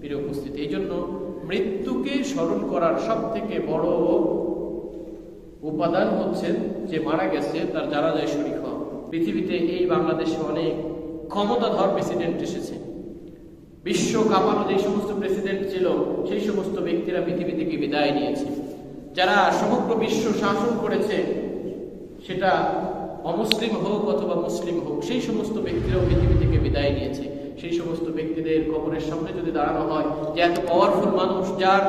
প্রিয় উপস্থিতি, এই জন্য মৃত্যুকে স্মরণ করার সব থেকে বড় উপাদান হচ্ছে যে মারা গেছে, তার যারা যায় শরীর পৃথিবীতে এই বাংলাদেশে অনেক ক্ষমতাধর প্রেসিডেন্ট এসেছে। বিশ্ব কাঁপানো যে সমস্ত প্রেসিডেন্ট ছিল, সেই সমস্ত ব্যক্তিরা পৃথিবী থেকে বিদায় নিয়েছে। যারা সমগ্র বিশ্ব শাসন করেছে, সেটা অমুসলিম হোক অথবা মুসলিম হোক, সেই সমস্ত ব্যক্তিরাও পৃথিবী থেকে বিদায় নিয়েছে। সেই সমস্ত ব্যক্তিদের কবরের সামনে যদি দাঁড়ানো হয়, যে এত পাওয়ারফুল মানুষ, যার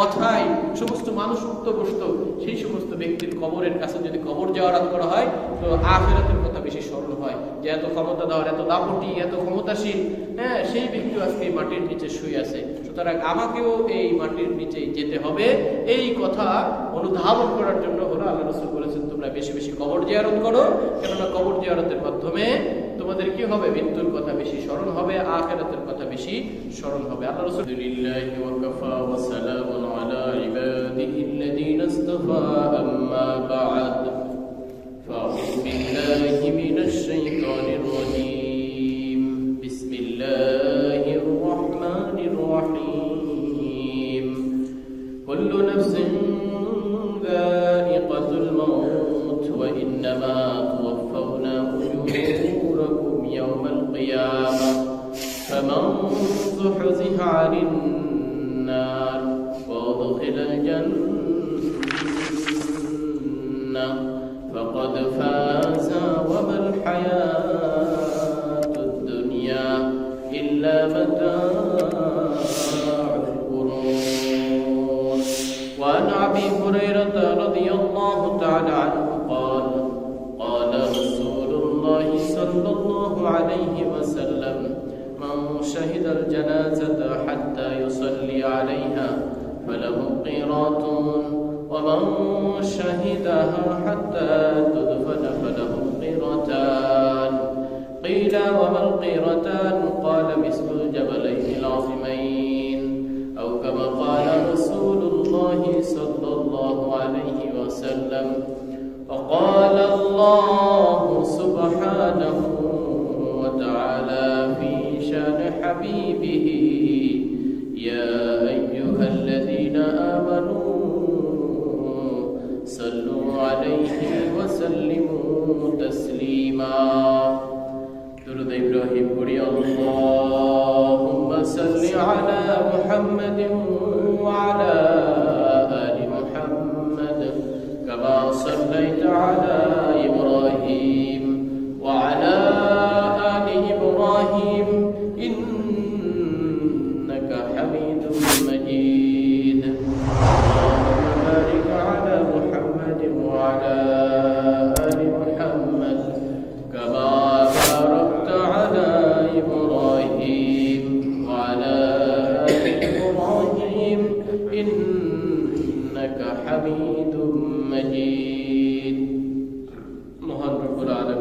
কথায় সমস্ত মানুষ উক্ত বসত সেই সমস্ত ব্যক্তির কবরের কাছে যদি কবর যাওয়ারাত করা হয়, তো আখেরাতের কথা বেশি স্মরণ হয়। যে এত ক্ষমতা দেওয়ার এত দাপটি, এত ক্ষমতাশীল হ্যাঁ সেই ব্যক্তিও আজকে মাটির নিচে শুয়ে আছে। সুতরাং আমাকেও এই মাটির নিচে যেতে হবে। এই কথা অনুধাবন করার জন্য হলো আল্লাহ রসুল বলেছেন, তোমরা বেশি বেশি কবর জিয়ারত করো। কেননা কবর জিয়ারতের মাধ্যমে তোমাদের কি হবে মৃত্যুর কথা বেশি স্মরণ হবে আখেরাতের কথা বেশি স্মরণ হবে আল্লাহ রসুল লিল্লাহি ওয়া কাফা ওয়া সালামুন আলা ইবাদিহি الذين اصطفى أما بعد فأعوذ بالله من الشيطان الرجيم بسم الله الرحمن الرحيم كل نفس يوم القيامة فمن زحزح عن النار وأدخل الجنة فقد فاز قيراط ومن شهدها حتى تدفن فله قيرتان قيل وما القيرتان قال مثل الجبلين العظيمين أو كما قال رسول الله صلى الله عليه وسلم وقال الله سبحانه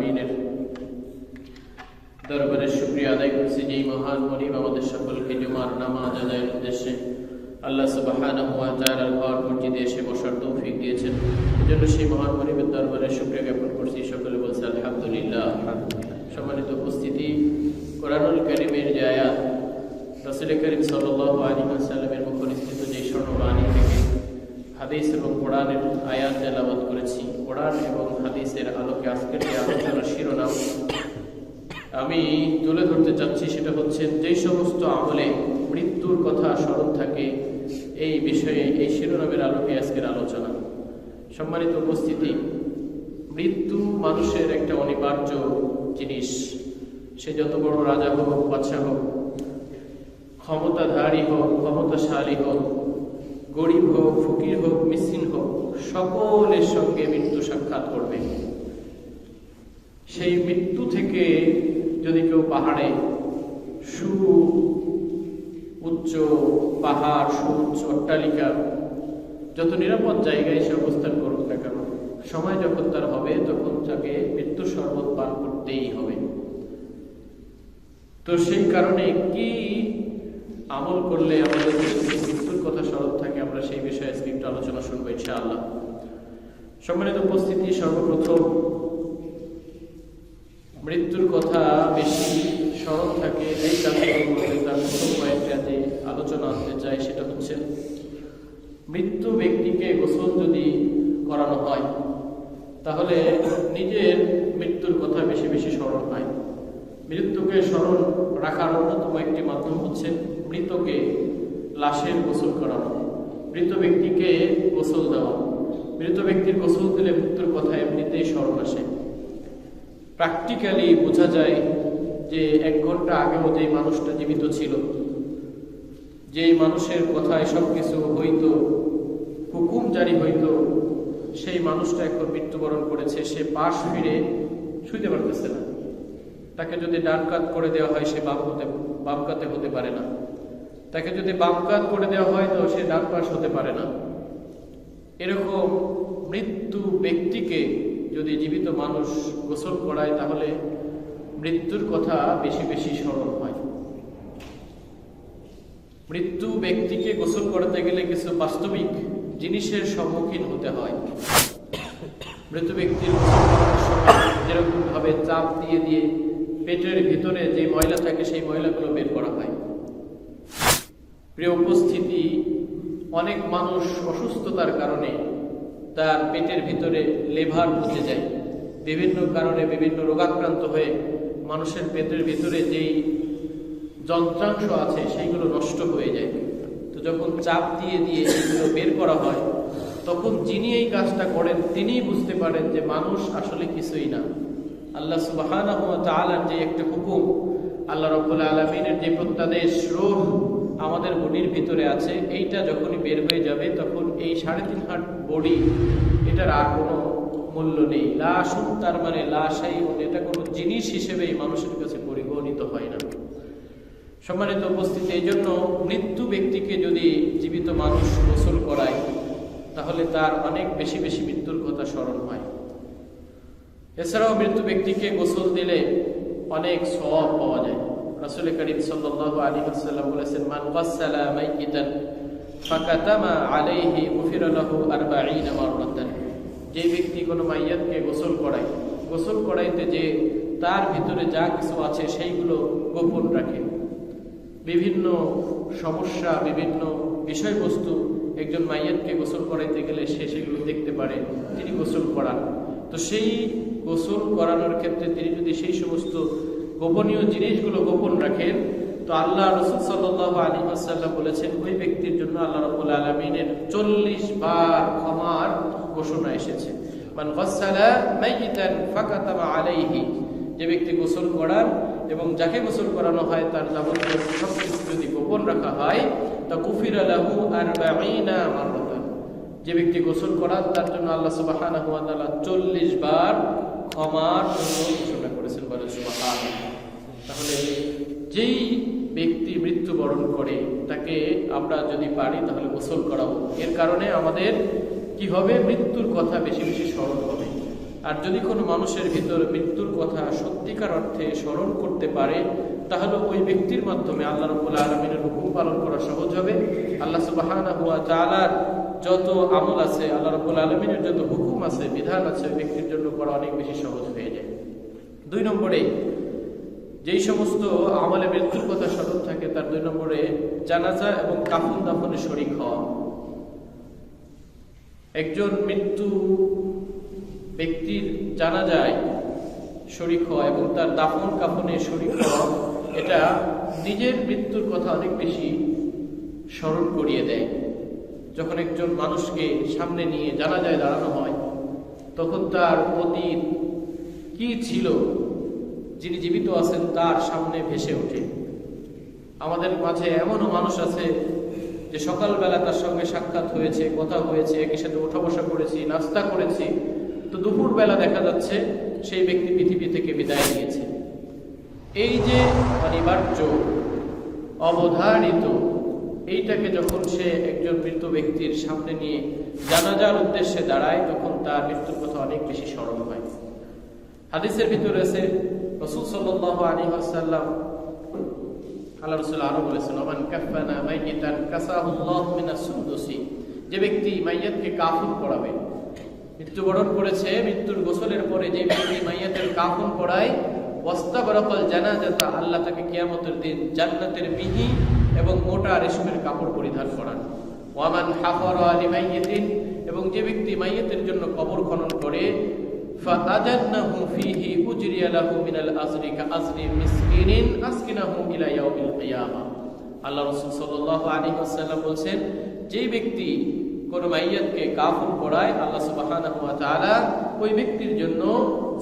আলমিনের দরবারে আদায় করছি যেই মহান আমাদের সকলকে জুমার নামাজ আদায়ের উদ্দেশ্যে আল্লাহ ঘর, মসজিদে এসে বসার তৌফিক দিয়েছেন। সেই মহান দরবারে জ্ঞাপন করছি। সকলে বলছে, আলহামদুলিল্লাহ। সম্মানিত উপস্থিতি, কোরআনুল কারীমের যে আয়াত, রাসূল করিম মুখ নিঃসৃত যে স্বর্ণবাণী থেকে হাদিস এবং কোরআনের আয়াত করেছি। কোরআন এবং হাদিসের আলোকে আজকের যে আলোচনার শিরোনাম আমি তুলে ধরতে চাচ্ছি, সেটা হচ্ছে যেই সমস্ত আমলে মৃত্যুর কথা স্মরণ থাকে, এই বিষয়ে, এই শিরোনামের আলোকে আজকের আলোচনা। সম্মানিত উপস্থিতি, মৃত্যু মানুষের একটা অনিবার্য জিনিস। সে যত বড় রাজা হোক, বাদশাহ হোক, ক্ষমতাধারী হোক, ক্ষমতাশালী হোক গরিব হোক, ফকির হোক, মিসকিন হোক, সকলের সঙ্গে মৃত্যু সাক্ষাৎ করবে। সেই মৃত্যু থেকে যদি কেউ পাহাড়ে সু উচ্চ পাহাড়, সুউচ্চ অট্টালিকা, যত নিরাপদ জায়গায় সে অবস্থান করুক না কেন, সময় যখন তার হবে, তখন তাকে মৃত্যু শরবত পান করতেই হবে। তো সেই কারণে কি আমল করলে আমাদের কথা স্মরণ থাকে, আমরা সেই বিষয়ে একটু আলোচনা শুনব ইনশাআল্লাহ। সম্মানিত উপস্থিতি, সর্বপ্রথম মৃত্যুর কথা বেশি স্মরণ থাকে এই কারণে তার প্রথম কয়েকটা যে আলোচনা আনতে চাই সেটা হচ্ছে, মৃত্যু ব্যক্তিকে গোসল যদি করানো হয়, তাহলে নিজের মৃত্যুর কথা বেশি বেশি স্মরণ হয়। মৃত্যুকে স্মরণ রাখার অন্যতম একটি মাধ্যম হচ্ছে মৃতকে লাশের গোসল করানো। মৃত ব্যক্তিকে গোসল দেওয়া। মৃত ব্যক্তির গোসল দিলে মৃত্যুর কথা এমনিতেই স্মরণ আসে। প্র্যাকটিক্যালি বোঝা যায় যে এক ঘণ্টা আগেও যে মানুষটা জীবিত ছিল, যেই মানুষের কথায় সব কিছু হইতো, হুকুম জারি হইতো, সেই মানুষটা এখন মৃত্যুবরণ করেছে, সে পাশ ফিরে শুইতে পারতেছে না। তাকে যদি ডান কাত করে দেওয়া হয়, সে বাম হতে বাম কাতে হতে পারে না। তাকে যদি বাম কাত করে দেওয়া হয় তো সে ডান পাশ হতে পারে না। এরকম মৃত্যু ব্যক্তিকে যদি জীবিত মানুষ গোসল করায়, তাহলে মৃত্যুর কথা বেশি বেশি স্মরণ হয়। মৃত্যু ব্যক্তিকে গোসল করাতে গেলে কিছু বাস্তবিক জিনিসের সম্মুখীন হতে হয়। মৃত ব্যক্তির গোসল যেরকম ভাবে চাপ দিয়ে দিয়ে পেটের ভিতরে যে ময়লা থাকে, সেই ময়লাগুলো বের করা হয়। প্রিয় উপস্থিতি, অনেক মানুষ অসুস্থতার কারণে তার পেটের ভিতরে লেভার পচে যায়। বিভিন্ন কারণে বিভিন্ন রোগাক্রান্ত হয়ে মানুষের পেটের ভিতরে যেই যন্ত্রাংশ আছে, সেইগুলো নষ্ট হয়ে যায়। তো যখন চাপ দিয়ে দিয়ে এগুলো বের করা হয়, তখন যিনি এই কাজটা করেন, তিনিই বুঝতে পারেন যে মানুষ আসলে কিছুই না। আল্লাহ সুবাহান যে একটা হুকুম, আল্লাহ রব্বুল্লাহ আলমিনের যে প্রত্যাদেশ, রোহ আমাদের বডির ভিতরে আছে, এইটা যখনই বের হয়ে যাবে তখন এই সাড়ে তিন হাট বডি, এটার আর কোনো মূল্য নেই। লাশুন তার মানে লাশাই এটা কোনো জিনিস হিসেবে এই মানুষের কাছে পরিগণিত হয় না। সম্মানিত উপস্থিতি এই জন্য মৃত্যু ব্যক্তিকে যদি জীবিত মানুষ গোসল করায়, তাহলে তার অনেক বেশি বেশি মৃত্যুর কথা স্মরণ হয়। এছাড়াও মৃত্যু ব্যক্তিকে গোসল দিলে অনেক সওয়াব পাওয়া যায়। রাসূল করিম আলাইহি ওয়াসাল্লাম বলেছেন, মান গাসসালা মাইয়িতান ফাকাতামা আলাইহি গুফিরা লাহু 40 মাররাতান। যে ব্যক্তি কোনো মাইয়াতকে গোসল করায়, গোসল করাইতে যে তার ভিতরে যা কিছু আছে সেইগুলো গোপন রাখে। বিভিন্ন সমস্যা, বিভিন্ন বিষয়বস্তু একজন মাইয়াতকে গোসল করাইতে গেলে সে সেগুলো দেখতে পারে, তিনি গোসল করান। তো সেই গোসল করানোর ক্ষেত্রে তিনি যদি সেই সমস্ত গোপনীয় জিনিসগুলো গোপন রাখেন। তো আল্লাহ রসুল সাল্লাহ আলী আসাল্লাম বলেছেন, ওই ব্যক্তির জন্য আল্লাহ রবুল আলমিনের চল্লিশ বার ক্ষমার ঘোষণা এসেছে। মান গসালা আলাইহি, যে ব্যক্তি গোসল করার এবং যাকে গোসল করানো হয়, তার যাবতীয় সব কিছু যদি গোপন রাখা হয়, তা কুফির আলাহু আর মাররাতান। যে ব্যক্তি গোসল করার, তার জন্য আল্লাহ সুবহানাহু ওয়া তাআলা 40 বার ক্ষমার জন্য ঘোষণা করেছেন বলে সুবহান তাহলে যেই ব্যক্তি মৃত্যুবরণ করে, তাকে আমরা যদি পারি তাহলে গোসল করাবো এর কারণে আমাদের কি হবে? মৃত্যুর কথা বেশি বেশি স্মরণ হবে। আর যদি কোনো মানুষের ভিতর মৃত্যুর কথা সত্যিকার অর্থে স্মরণ করতে পারে, তাহলে ওই ব্যক্তির মাধ্যমে আল্লাহ রবুল্লা আলমিনের হুকুম পালন করা সহজ হবে। আল্লাহ সুবাহানা হুয়া যত আমল আছে, আল্লাহ রবুল্লা আলমিনের যত হুকুম আছে, বিধান আছে ব্যক্তির জন্য করা অনেক বেশি সহজ হয়ে যায়। দুই নম্বরে যেই সমস্ত আমলে মৃত্যুর কথা স্মরণ থাকে, তার দুই নম্বরে জানাজা এবং কাফন দাফনে শরিক হওয়া। একজন মৃত্যু ব্যক্তির জানা যায় শরিক হওয়া এবং তার দাফন কাফনে শরিক হওয়া, এটা নিজের মৃত্যুর কথা অনেক বেশি স্মরণ করিয়ে দেয়। যখন একজন মানুষকে সামনে নিয়ে জানা যায় দাঁড়ানো হয়, তখন তার অতীত কি ছিল যিনি জীবিত আছেন, তার সামনে ভেসে ওঠে। আমাদের মাঝে এমনও মানুষ আছে যে সকালবেলা তার সঙ্গে সাক্ষাৎ হয়েছে, কথা হয়েছে, একই সাথে ওঠা বসা করেছি, নাস্তা করেছি। তো দুপুর বেলা দেখা যাচ্ছে সেই ব্যক্তি পৃথিবী থেকে বিদায় নিয়েছে। এই যে অনিবার্য, অবধারিত, এইটাকে যখন সে একজন মৃত ব্যক্তির সামনে নিয়ে জানাজার উদ্দেশ্যে দাঁড়ায়, তখন তার মৃত্যুর কথা অনেক বেশি স্মরণ হয়। হাদিসের ভিতরে আছে রসুল সাল্লাহ আলী আসাল্লাম আল্লাহ রসুল আরও বলেছেন, ওমান কাফানা মাইয়াতান কাসাহুল্লাহ মিনাস সুন্দুসি যে ব্যক্তি মাইয়াতকে কাফন পড়াবে, মৃত্যুবরণ করেছে, মৃত্যুর গোসলের পরে যে ব্যক্তি মাইয়াতের কাফন পড়ায় ওয়াস্তাবরাকাল জানাজাতা, আল্লাহ তাকে কিয়ামতের দিন জান্নাতের মিহি এবং মোটা রেশমের কাপড় পরিধান করান। ওয়ামান হাফর আলী মাইয়েতিন, এবং যে ব্যক্তি মাইয়েতের জন্য কবর খনন করে فأجرنه فيه أجري له من الأجر كأجر مسكين أسكنه إلى يوم القيامة আল্লাহ রসুল সাল্লাহ আলী আসাল্লাম বলছেন যে ব্যক্তি কোন মাইয়াতকে কাফন পড়ায় আল্লাহ সুবহানাহু ওয়া তাআলা ওই ব্যক্তির জন্য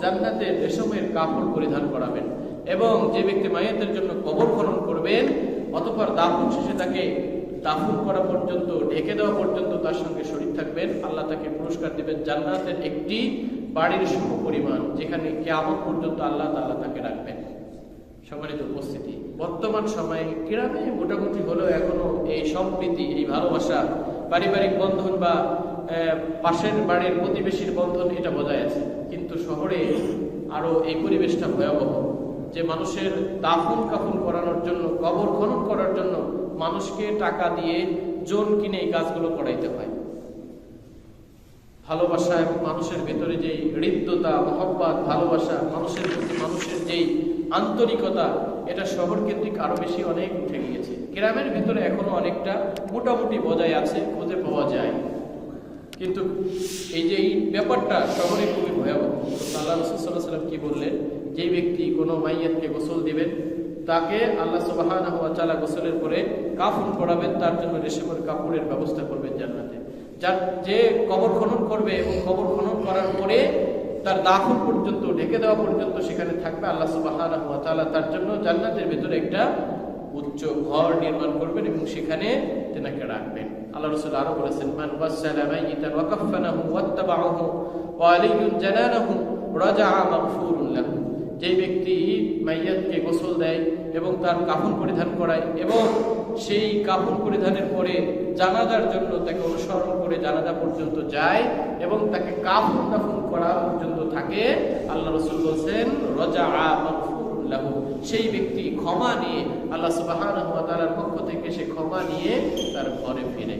জান্নাতের রেশমের কাপড় পরিধান করাবেন এবং যে ব্যক্তি মাইয়াতের জন্য কবর খনন করবেন অতঃপর দাফন শেষে তাকে দাফন করা পর্যন্ত ঢেকে দেওয়া পর্যন্ত তার সঙ্গে শরীর থাকবেন আল্লাহ তাকে পুরস্কার দিবেন জান্নাতের একটি বাড়ির সম পরিমাণ যেখানে কেয়ামত পর্যন্ত আল্লাহ তাআলা তাকে রাখবেন। সম্মানিত উপস্থিতি, বর্তমান সময়ে গ্রামে মোটামুটি হলেও এখনও এই সম্প্রীতি, এই ভালোবাসা, পারিবারিক বন্ধন বা পাশের বাড়ির প্রতিবেশীর বন্ধন এটা বজায় আছে। কিন্তু শহরে আরও এই পরিবেশটা ভয়াবহ। যে মানুষের দাফন কাফন করানোর জন্য, কবর খনন করার জন্য মানুষকে টাকা দিয়ে জোন কিনে এই কাজগুলো করাইতে হয়। ভালোবাসা এবং মানুষের ভেতরে যেই হৃদ্যতা, মহব্বত, ভালোবাসা, মানুষের প্রতি মানুষের যেই আন্তরিকতা, এটা শহর কেন্দ্রিক আরও বেশি অনেক উঠে গিয়েছে। গ্রামের ভিতরে এখনও অনেকটা মোটামুটি বজায় আছে, খুঁজে পাওয়া যায়। কিন্তু এই যে এই ব্যাপারটা শহরে খুবই ভয়াবহ। আল্লাহ রসুল্লাহ সাল্লাম কি বললেন? যে ব্যক্তি কোনো মাইয়াতকে গোসল দিবেন, তাকে আল্লাহ সুবাহান গোসলের পরে কাফন পড়াবেন তার জন্য রেশমের কাপড়ের ব্যবস্থা করবেন জান্নাতে। যার যে কবর খনন করবে এবং কবর খনন করার পরে তার দাফন পর্যন্ত, ঢেকে দেওয়া পর্যন্ত সেখানে থাকবে। আল্লাহ সুবাহান তার জন্য জান্নাতের ভেতরে একটা উচ্চ ঘর নির্মাণ করবেন এবং সেখানে তেনাকে রাখবেন। আল্লাহ রসুল আরও বলেছেন, মান ওয়াসালা মাইয়িতান ওয়া কাফফানাহু ওয়াত্তাবাহু ওয়া আলাইহিন জানানাহু রাজাআ মাগফুরুন লাহু। যে ব্যক্তি মাইয়াতকে গোসল দেয় এবং তার কাফন পরিধান করায় এবং সেই কাফন পরিধানের পরে জানাজার জন্য তাকে অনুসরণ করে জানাজা পর্যন্ত যায় এবং তাকে কাফন দাফন করা পর্যন্ত থাকে। আল্লাহ রসুল বলছেন রজা সেই ব্যক্তি ক্ষমা নিয়ে আল্লাহ সুবাহান তালার পক্ষ থেকে সে ক্ষমা নিয়ে তার ঘরে ফিরে।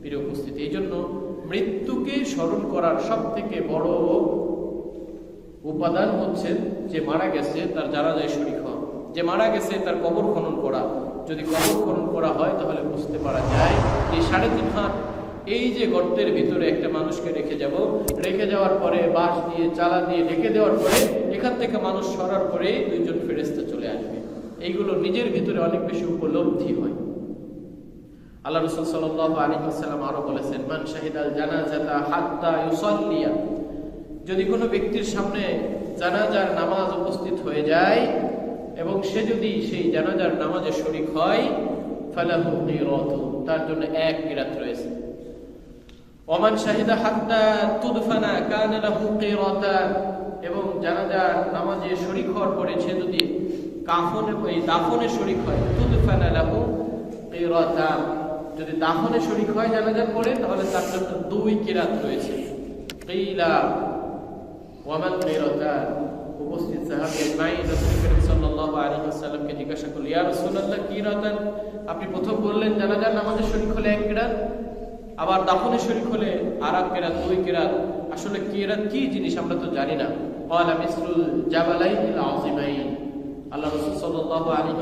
প্রিয় উপস্থিতি এই জন্য মৃত্যুকে স্মরণ করার সব থেকে বড় উপাদান হচ্ছে যে মারা গেছে তার যায় শরীর যে মারা গেছে তার কবর খনন করা। যদি কবর খনন করা হয়, তাহলে বুঝতে পারা যায় যে সাড়ে তিন হাত, এই যে গর্তের ভিতরে একটা মানুষকে রেখে যাব, রেখে যাওয়ার পরে বাঁশ দিয়ে, চালা দিয়ে ঢেকে দেওয়ার পরে এখান থেকে মানুষ সরার পরে দুইজন ফেরেস্তা চলে আসবে। এইগুলো নিজের ভিতরে অনেক বেশি উপলব্ধি হয়। আল্লাহ রসুল সাল্লাহ আলী আসসালাম আরও বলেছেন, মান শাহিদ আল জানাজাতা হাত্তা ইউসাল্লিয়া। যদি কোনো ব্যক্তির সামনে জানাজার নামাজ উপস্থিত হয়ে যায় এবং সে যদি সেই জানাজার নামাজে শরিক হয়, ফালাহু নিরত তার জন্য এক কিরাত রয়েছে। ওমান শাহিদা হাত্তা তুদফানা কানা লাহু কিরাতান এবং জানাজার নামাজে শরিক হওয়ার পরে সে যদি কাফনে এই দাফনে শরিক হয়, তুদফানা লাহু কিরাতান যদি দাফনে শরিক হয় জানাজার পরে, তাহলে তার জন্য দুই কিরাত রয়েছে। কিলা ওয়ামান কিরাতান উপস্থিত জিজ্ঞাসা করল রসুল্লাহ কি আপনি প্রথম বললেন জানা যান আমাদের শরীর খোলে এক কেরাত, আবার দাফনের শরীর হলে আর এক কেরাত, দুই কেরাত। আসলে কেরাত কি জিনিস আমরা তো জানি না। কয়লা মিসরুল জাবালাই আল্লাহ রসুল সাল্লাহ আলী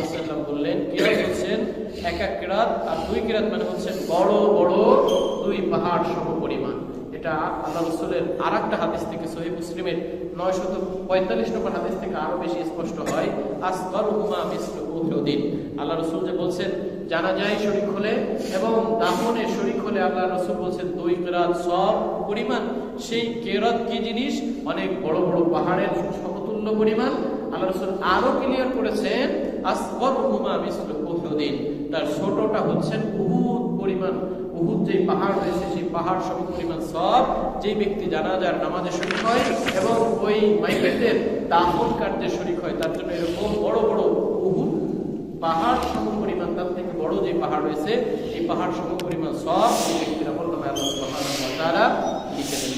বললেন হচ্ছেন এক এক কেরাত, আর দুই কেরাত মানে হচ্ছেন বড় বড় দুই পাহাড় সম পরিমাণ। এটা আল্লাহ রসুলের আর একটা হাদিস থেকে সহি মুসলিমের নয়শত পঁয়তাল্লিশ নম্বর হাদিস থেকে আরও বেশি স্পষ্ট হয় আসগর হুমা মিসলু উহুদিন। আল্লাহ রসুল যে বলছেন জানা যায় শরিক হলে এবং দাফনে শরিক হলে আল্লাহ রসুল বলছেন, দুই কেরাত সব পরিমাণ। সেই কেরাত কি জিনিস? অনেক বড় বড় পাহাড়ের সমতুল্য পরিমাণ। আল্লাহ রসুল আরও ক্লিয়ার করেছেন আসগর হুমা মিসলু উহুদিন। তার ছোটটা হচ্ছেন উহুদ পরিমাণ উহুদ যে পাহাড় রয়েছে, সেই পাহাড় সম পরিমাণ সব যে ব্যক্তি জানা জানাজার নামাজে শরিক হয় এবং ওই মাইকেটের দাফন কার্যে শরিক হয়, তার জন্য এরকম বড় বড় উহুদ পাহাড় সম পরিমাণ, তার থেকে বড় যে পাহাড় রয়েছে, এই পাহাড় সম পরিমাণ সব এই ব্যক্তির আল্লাহ সুবহানাহু ওয়া লিখে দেন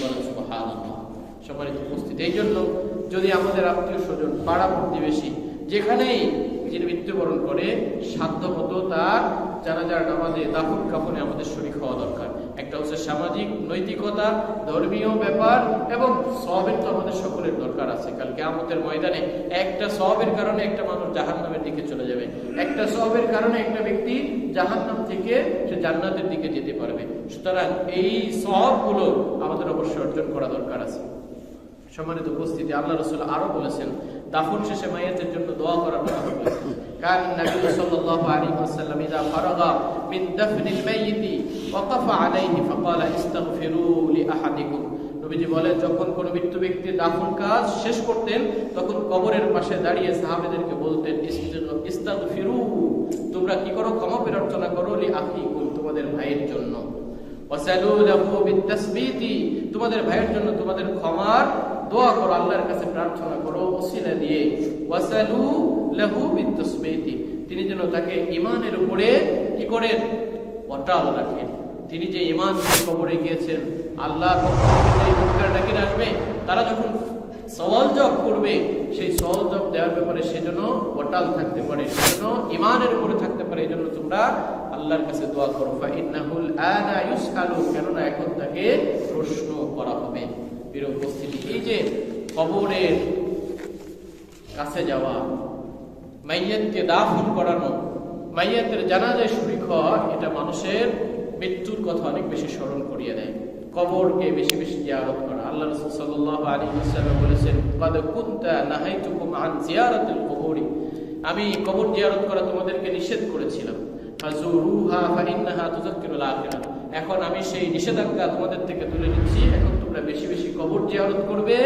বলেন উপস্থিতি, এই জন্য যদি আমাদের আত্মীয় স্বজন পাড়া প্রতিবেশী যেখানেই যিনি মৃত্যুবরণ করে, সাধ্যমতো তার জানাজার নামাজে দাফন কাফনে আমাদের শরীর হওয়া দরকার। একটা হচ্ছে সামাজিক, নৈতিকতা, ধর্মীয় ব্যাপার এবং সবের তো আমাদের সকলের দরকার আছে। কালকে আমাদের ময়দানে একটা সবের কারণে একটা মানুষ জাহান নামের দিকে চলে যাবে। একটা সবের কারণে একটা ব্যক্তি জাহান নাম থেকে সে জান্নাতের দিকে যেতে পারবে। সুতরাং এই সবগুলো আমাদের অবশ্যই অর্জন করা দরকার আছে। সম্মানিত উপস্থিতি, আল্লাহ রসুল আরও বলেছেন, দাফন শেষে মাইয়াতের জন্য দোয়া করার কথা বলেছেন। কান নবী সাল্লাল্লাহু আলাইহি ওয়াসাল্লাম ইযা ফারাগা মিন দাফনিল মাইয়িত ওয়াকাফা আলাইহি ফাকালা ইস্তাগফিরু লি আহাদিকুম নবীজি যখন মৃত্যু ব্যক্তির দাফন কাজ শেষ করতেন, তখন কবরের পাশে দাঁড়িয়ে সাহাবেদেরকে বলতেন তোমরা কি করো? ক্ষমা প্রার্থনা করো লি তোমাদের ভাইয়ের জন্য। তোমাদের ভাইয়ের জন্য তোমাদের ক্ষমার দোয়া করো, আল্লাহর কাছে প্রার্থনা করো ওসিলা দিয়ে ওয়াসালু লাহু বিতাসবিতি তিনি যেন তাকে ঈমানের উপরে কি করেন? অটাল রাখেন। তিনি যে ঈমান কবরে গিয়েছেন যে মুনকার আসবে? তারা যখন সওয়াল জব করবে, সেই সওয়াল জব দেওয়ার ব্যাপারে সেজন্য অটাল থাকতে পারে সেজন্য ঈমানের উপরে থাকতে পারে, এই জন্য তোমরা আল্লাহর কাছে দোয়া করো। ফা ইন্নাহুল আনা ইউসআলু, কেননা এখন তাকে প্রশ্ন করা হবে। প্রিয় উপস্থিতি, এই যে কবরের কাছে যাওয়া। মাইয়াতকে দাফন করানো, মাইয়াতের জানাজায় শরীক হওয়া এটা মানুষের মৃত্যুর কথা অনেক বেশি স্মরণ করিয়ে দেয়। কবরকে বেশি বেশি জিয়ারত করা। আল্লাহ রাসূল সাল্লাল্লাহু আলাইহি ওয়াসাল্লাম বলেছেন কুবুরি। আমি কবর জিয়ারত করা তোমাদেরকে নিষেধ করেছিলাম। এখন আমি সেই নিষেধাজ্ঞা তোমাদের থেকে তুলে নিচ্ছি। এখন তোমরা বেশি বেশি কবর জিয়ারত করবে।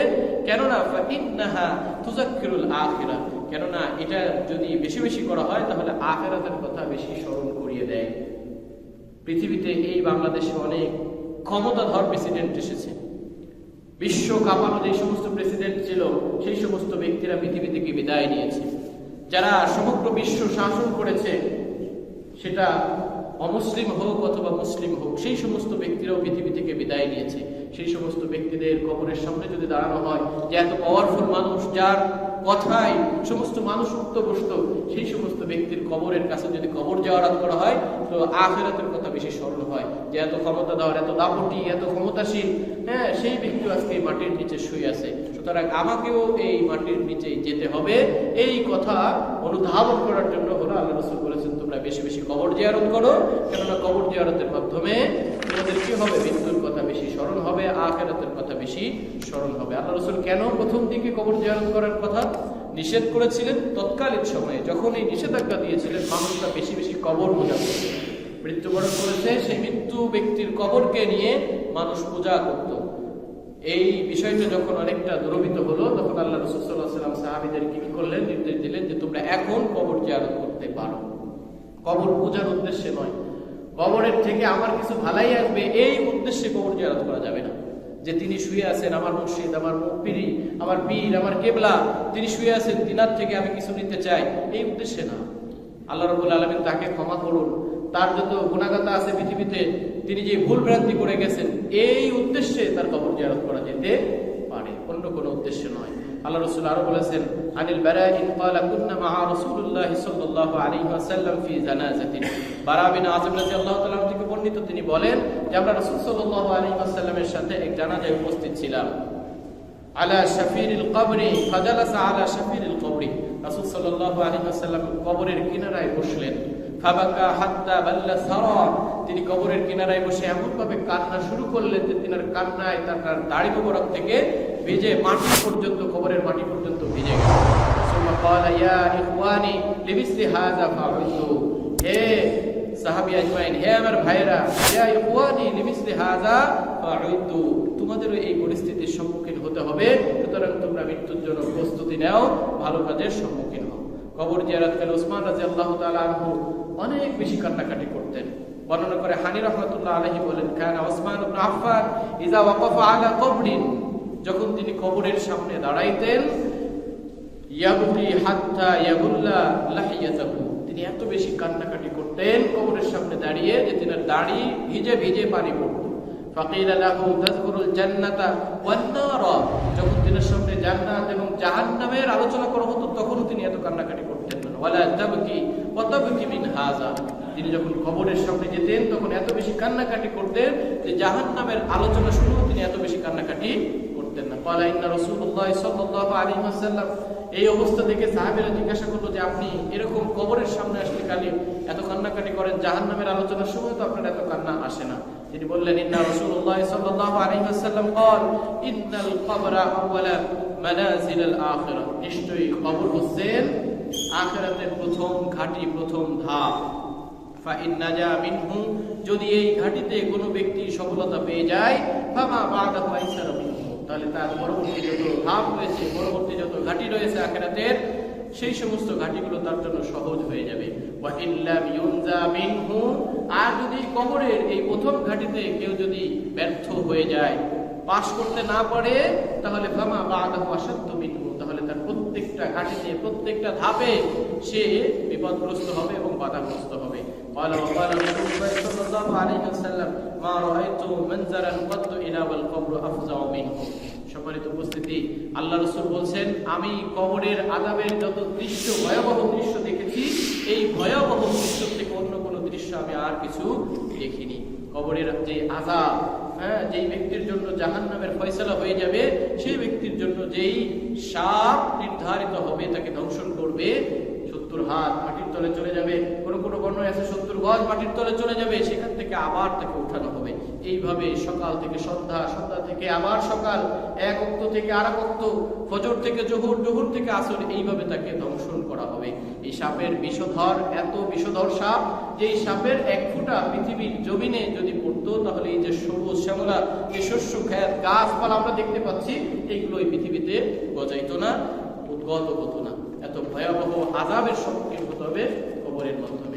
কেননা ফাইন্নাহা তুযাক্কিরুল আখিরাহ কেননা এটা যদি বেশি বেশি করা হয়, তাহলে আখিরাতের কথা বেশি স্মরণ করিয়ে দেয়। পৃথিবীতে এই বাংলাদেশে অনেক ক্ষমতাধর প্রেসিডেন্ট এসেছে। বিশ্ব কাঁপানো যে সমস্ত প্রেসিডেন্ট ছিল, সেই সমস্ত ব্যক্তিরা পৃথিবী থেকে বিদায় নিয়েছে। যারা সমগ্র বিশ্ব শাসন করেছে, সেটা অমুসলিম হোক অথবা মুসলিম হোক, সেই সমস্ত ব্যক্তিরাও পৃথিবী থেকে বিদায় নিয়েছে। সেই সমস্ত ব্যক্তিদের কবরের সামনে যদি দাঁড়ানো হয়, যে এত পাওয়ারফুল মানুষ, যার কথায় সমস্ত মানুষ উক্ত বসত সেই সমস্ত ব্যক্তির কবরের কাছে যদি কবর জাওয়ারাত করা হয়, তো আখেরাতের কথা বেশি স্মরণ হয়। যে এত ক্ষমতা দেওয়ার এত দাপটি, এত ক্ষমতাশীল হ্যাঁ সেই ব্যক্তি আজকে মাটির নিচে শুয়ে আছে। সুতরাং আমাকেও এই মাটির নিচে যেতে হবে। এই কথা অনুধাবন করার জন্য হলো আল্লাহ রসুল বলেছেন তোমরা বেশি বেশি কবর জিয়ারত করো, কেননা কবর জিয়ারতের মাধ্যমে তোমাদের কি হবে? মৃত্যুর কথা বেশি স্মরণ হবে, আখেরাতের কথা বেশি স্মরণ হবে। আল্লাহ রসুল কেন প্রথম দিকে কবর জিয়ারত করার কথা নিষেধ করেছিলেন? তৎকালীন সময়ে যখন এই নিষেধাজ্ঞা দিয়েছিলেন, মানুষরা বেশি বেশি কবর পূজা করত। মৃত্যুবরণ করেছে, সেই মৃত্যু ব্যক্তির কবরকে নিয়ে মানুষ পূজা করত। এই বিষয়টা যখন অনেকটা দুরবিত হলো, তখন আল্লাহ রসুল্লাহ সাল্লাম সাহাবিদের কি করলেন? নির্দেশ দিলেন যে তোমরা এখন কবর জিয়ারত করতে পারো। কবর পূজার উদ্দেশ্যে নয়। কবরের থেকে আমার কিছু ভালাই আসবে, এই উদ্দেশ্যে কবর জিয়ারত করা যাবে না। যে তিনি শুয়ে আছেন আমার মুর্শিদ, আমার মুপিরি আমার পীর, আমার কেবলা, তিনি শুয়ে আছেন, তিনার থেকে আমি কিছু নিতে চাই, এই উদ্দেশ্যে না। আল্লাহ রবুল আলমিন তাকে ক্ষমা করুন। তার যত গুণাগাতা আছে পৃথিবীতে, তিনি যে ভুল ভ্রান্তি করে গেছেন, এই উদ্দেশ্যে তার কবর জিয়ারত করা যেতে পারে অন্য কোনো উদ্দেশ্য নয় আল্লাহ রসুল আরো বলেছেন আনিল বারাইন قال كنا مع رسول الله صلى الله عليه وسلم في جنازه বারা বিন আযিম রাদিয়াল্লাহু তাআলা থেকে বর্ণিত তিনি বলেন যে আমরা রাসূল সাল্লাল্লাহু আলাইহি ওয়াসাল্লামের সাথে এক জানাজায় উপস্থিত ছিলাম আলা শাফিরিল কবরি ফাজালাসা আলা শাফিরিল কবরি রাসূল সাল্লাল্লাহু আলাইহি ওয়াসাল্লাম কবরের কিনারায় বসলেন ফাবাকা হাত্তা বাল্লা সারা তিনি কবরের কিনারায় বসে এমন ভাবে কান্না শুরু করলেন যে তিনার কান্নায় তার তার দাড়ি মোবারক থেকে ভিজে মাটি পর্যন্ত কবরের মাটি পর্যন্ত ভিজে গেল। হে সাহাবী আজমাইন, হে আমার ভাইরা তোমাদেরও এই পরিস্থিতির সম্মুখীন হতে হবে। সুতরাং তোমরা মৃত্যুর জন্য প্রস্তুতি নাও, ভালো কাজের সম্মুখীন হও। কবর জিয়ারতকারী ওসমান রাদিয়াল্লাহু তাআলা আনহু অনেক বেশি কান্নাকাটি করতেন। বর্ণনা করে হানি রহমাতুল্লাহ আলাইহি বলেন, কানা ওসমান আফফান, ইযা ওয়াকাফা আলা কবরিন। যখন তিনি কবরের সামনে দাঁড়াইতেন তিনি এত বেশি কান্নাকাটি করতেন কবরের সামনে দাঁড়িয়ে যে তিনার দাড়ি ভিজে ভিজে পানি পড়তো। যখন তিনার সামনে জান্নাত এবং জাহান্নামের আলোচনা করা হতো, তখনও তিনি এত কান্নাকাটি করতেন না। ওয়ালা তিনি যখন কবরের সামনে যেতেন, তখন এত বেশি কান্নাকাটি করতেন যে জাহান নামের আলোচনা শুনেও তিনি এত বেশি কান্নাকাটি কলা ইন্না রসুল্লাহ সাল্লাহ আলী আসাল্লাম এই অবস্থা দেখে সাহাবেরা জিজ্ঞাসা করলো যে আপনি এরকম কবরের সামনে আসলে কালি এত কান্নাকাটি করেন জাহান নামের আলোচনার সময় তো আপনার এত কান্না আসে না তিনি বললেন ইন্না রাসূলুল্লাহ সাল্লাল্লাহু আলাইহি ওয়াসাল্লাম قال ইন্নাল কবরা আওয়ালা মানাজিল আল আখিরাহ নিশ্চয়ই কবর হচ্ছেন আখিরাতের প্রথম ঘাটি প্রথম ধাপ ফাইন নাজা মিনহু যদি এই ঘাটিতে কোনো ব্যক্তি সফলতা পেয়ে যায় ফামা বাদাহু আইসারা মিনহু তাহলে তার পরবর্তী যত ধাপ রয়েছে, পরবর্তী যত ঘাটি রয়েছে আখিরাতের, সেই সমস্ত ঘাটিগুলো তার জন্য সহজ হয়ে যাবে। আর যদি কবরের এই প্রথম ঘাটিতে কেউ যদি ব্যর্থ হয়ে যায়, পাশ করতে না পারে, তাহলে ফামা বাদাহু আসাদ্দ মিনহু, তাহলে তার প্রত্যেকটা ঘাটিতে, প্রত্যেকটা ধাপে সে বিপদগ্রস্ত হবে এবং বাধাগ্রস্ত হবে। قال وقال رسول الله صلى الله عليه وسلم ما رأيت منظرا قط إلا والقبر أفزع منه সম্মানিত উপস্থিতি আল্লাহ রসুল বলছেন আমি কবরের আদাবের যত দৃশ্য ভয়াবহ দৃশ্য দেখেছি এই ভয়াবহ দৃশ্য থেকে অন্য কোনো দৃশ্য আমি আর কিছু দেখিনি কবরের যে আজাব হ্যাঁ যেই ব্যক্তির জন্য জাহান নামের ফয়সলা হয়ে যাবে সেই ব্যক্তির জন্য যেই সাপ নির্ধারিত হবে তাকে দংশন করবে সত্তর হাত মাটির তলে চলে যাবে কোনো কোনো বর্ণয় আছে, সত্তর গজ মাটির তলে চলে যাবে, সেখান থেকে আবার তাকে উঠানো হবে। এইভাবে সকাল থেকে সন্ধ্যা সন্ধ্যা থেকে আবার সকাল, এক অক্ত থেকে আর অক্ত, ফজর থেকে জহুর জহুর থেকে আসর, এইভাবে তাকে দংশন করা হবে। এই সাপের বিষধর, এত বিষধর সাপ, যে এই সাপের এক ফুটা পৃথিবীর জমিনে যদি পড়তো, তাহলে এই যে সবুজ শ্যামলা, যে শস্য খ্যাত গাছপালা আমরা দেখতে পাচ্ছি এইগুলো এই পৃথিবীতে গজাইতো না, উদ্গত হতো না। এত ভয়াবহ আজাবের সম্মুখীন হতে হবে। কবরের মাধ্যমে